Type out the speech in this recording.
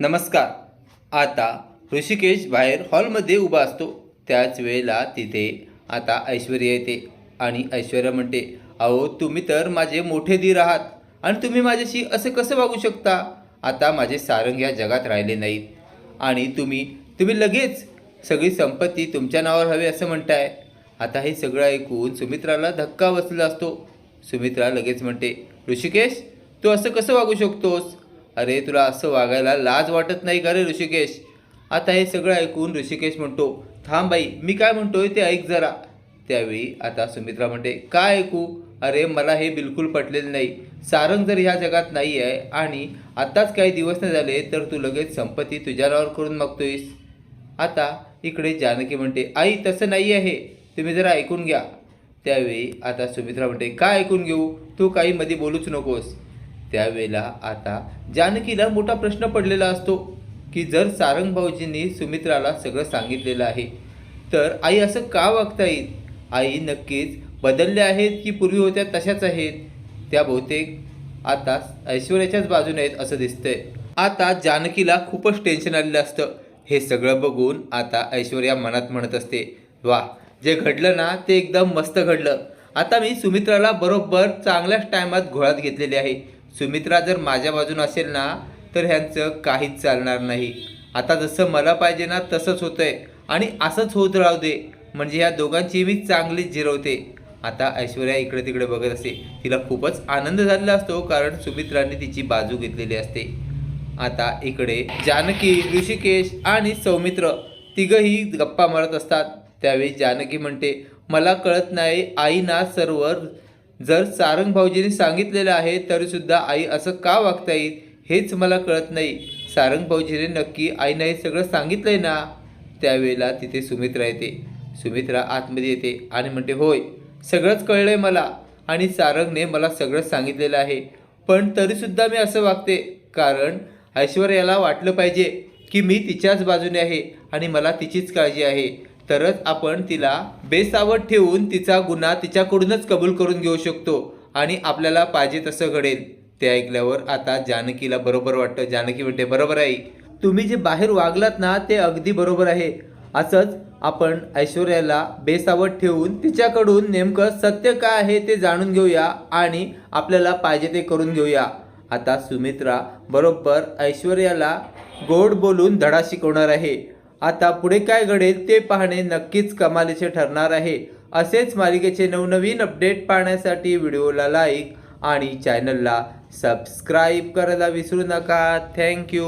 नमस्कार. आता ऋषिकेश बाहेर हॉलमध्ये उभा असतो. त्याच वेळेला तिथे आता ऐश्वर्या येते आणि ऐश्वर्या म्हणते अहो तुम्ही तर माझे मोठे धीर आहात आणि तुम्ही माझ्याशी असं कसं वागू शकता? आता माझे सारंग या जगात राहिले नाहीत आणि तुम्ही तुम्ही लगेच सगळी संपत्ती तुमच्या नावावर हवी असं म्हणताय. आता हे सगळं ऐकून सुमित्राला धक्का बसला असतो. सुमित्रा लगेच म्हणते ऋषिकेश तू असं कसं वागू शकतोस? अरे तुला असं वागायला लाज वाटत नाही का रे ऋषिकेश? आता हे सगळं ऐकून ऋषिकेश म्हणतो थांब बाई मी काय म्हणतोय ते ऐक जरा. त्यावेळी आता सुमित्रा म्हणते काय ऐकू? अरे मला हे बिलकुल पटलेलं नाही. सारंग जर ह्या जगात नाही आहे आणि आत्ताच काही दिवस नाही झाले तर तू लगेच संपत्ती तुझ्या नावावर करून मागतोयस. आता इकडे जानकी म्हणते आई तसं नाही आहे. तुम्ही जरा ऐकून घ्या. त्यावेळी आता सुमित्रा म्हणते काय ऐकून घेऊ? तू काही मध्ये बोलूच नकोस. त्यावेळेला आता जानकीला मोठा प्रश्न पडलेला असतो की जर सारंग भाऊजींनी सुमित्राला सगळं सांगितलेलं आहे तर आई असं का वागता येईल? आई नक्कीच बदलल्या आहेत की पूर्वी होत्या तशाच आहेत? त्या बहुतेक आता ऐश्वर्याच्याच बाजूने आहेत असं दिसतंय. आता जानकीला खूपच टेन्शन आलेलं असतं. हे सगळं बघून आता ऐश्वर्या मनात म्हणत असते वा जे घडलं ना ते एकदम मस्त घडलं. आता मी सुमित्राला बरोबर चांगल्याच टायमात घोळात घेतलेले आहे. सुमित्रा जर माझ्या बाजून असेल ना तर ह्यांचं काहीच चालणार नाही. आता जसं मला पाहिजे ना तसंच होतंय. आणि असंच होत राहू दे. म्हणजे ह्या दोघांची मी चांगलीच जिरवते. आता ऐश्वर्या इकडे तिकडे बघत असते. तिला खूपच आनंद झालेला असतो कारण सुमित्राने तिची बाजू घेतलेली असते. आता इकडे जानकी ऋषिकेश आणि सौमित्र तिघंही गप्पा मारत असतात. त्यावेळी जानकी म्हणते मला कळत नाही आई ना सर्व जर सारंग भाऊजीने सांगितलेलं आहे तरीसुद्धा आई असं का वागता येईल हेच मला कळत नाही. सारंग भाऊजीने नक्की आईनं हे सगळं आहे ना? त्यावेळेला तिथे सुमित्रा येते सुमित्रा आतमध्ये येते आणि म्हणते होय सगळंच कळलं आहे मला आणि सारंगने मला सगळं सांगितलेलं आहे. पण तरीसुद्धा मी असं वागते. कारण ऐश्वर्याला वाटलं पाहिजे की मी तिच्याच बाजूने आहे आणि मला तिचीच काळजी आहे. तरच आपण तिला बेसावध ठेवून तिचा गुन्हा तिच्याकडूनच कबूल करून घेऊ शकतो आणि आपल्याला पाहिजे तसं घडेल. ते ऐकल्यावर आता जानकीला बरोबर वाटतं. जानकी म्हणते बरोबर आहे. तुम्ही जे बाहेर वागलात ना ते अगदी बरोबर आहे. असंच आपण ऐश्वर्याला बेसावध ठेवून तिच्याकडून नेमकं सत्य काय आहे ते जाणून घेऊया आणि आपल्याला पाहिजे ते करून घेऊया. आता सुमित्रा बरोबर ऐश्वर्याला गोड बोलून धडा शिकवणार आहे. आता पुढे काय घडेल ते पाहणे नक्कीच कमालीचे ठरणार आहे. असेच मालिकेचे नवनवीन अपडेट पाहण्यासाठी व्हिडिओला लाईक आणि चॅनलला सबस्क्राईब करायला विसरू नका. थँक्यू